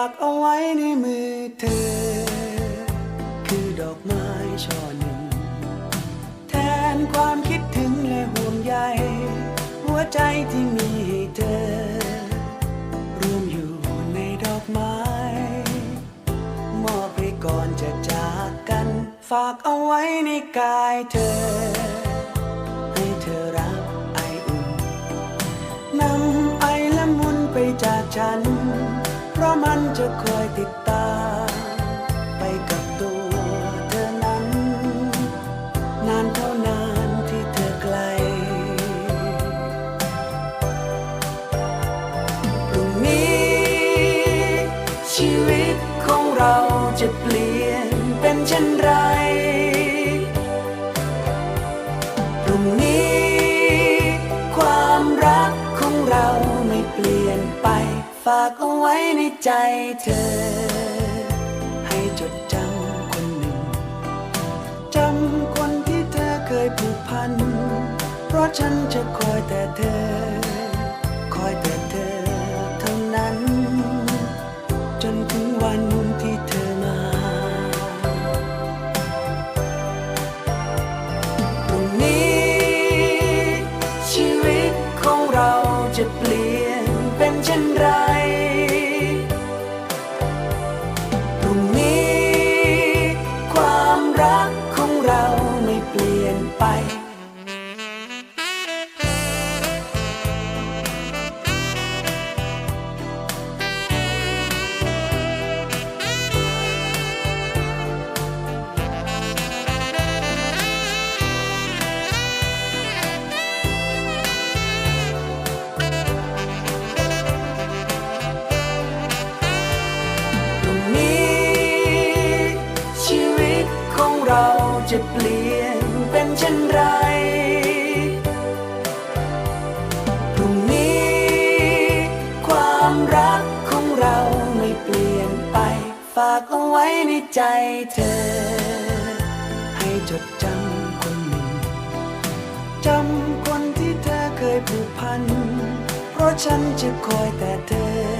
ากเอาไว้ในมือเธอ คือดอกไม้ช่อหนึ่ง แทนความคิดถึงและห่วงใยหัวใจที่มีให้เธอ รวมอยู่ในดอกไม้ มอบให้ก่อนจะจากกัน ฝากเอาไว้ในกายเธอ ให้เธอรับไออุ่นนำไอละมุนไปจากฉัน ราะมันจะคอยติดตามไปกับตัวเธอนั้น นานเท่านานที่เธอไกล พรุ่งนี้ ชีวิตของเราจะเปลี่ยนเป็นเช่นไร พรุ่งนี้ ความรักของเราไม่เปลี่ยนไป ฝากเอาไว้ในใจเธอ ให้จดจำคนหนึ่งจำคนที่เธอเคยผูกพัน เพราะฉันจะคอยแต่เธอ ไปพรุ่งนี้ชีวิตของเราจะเปลี่ยนากเอาไว้ในใจเธอ ให้จดจำคนหนึ่งจำคนที่เธอเคยผูกพัน เพราะฉันจะคอยแต่เธอ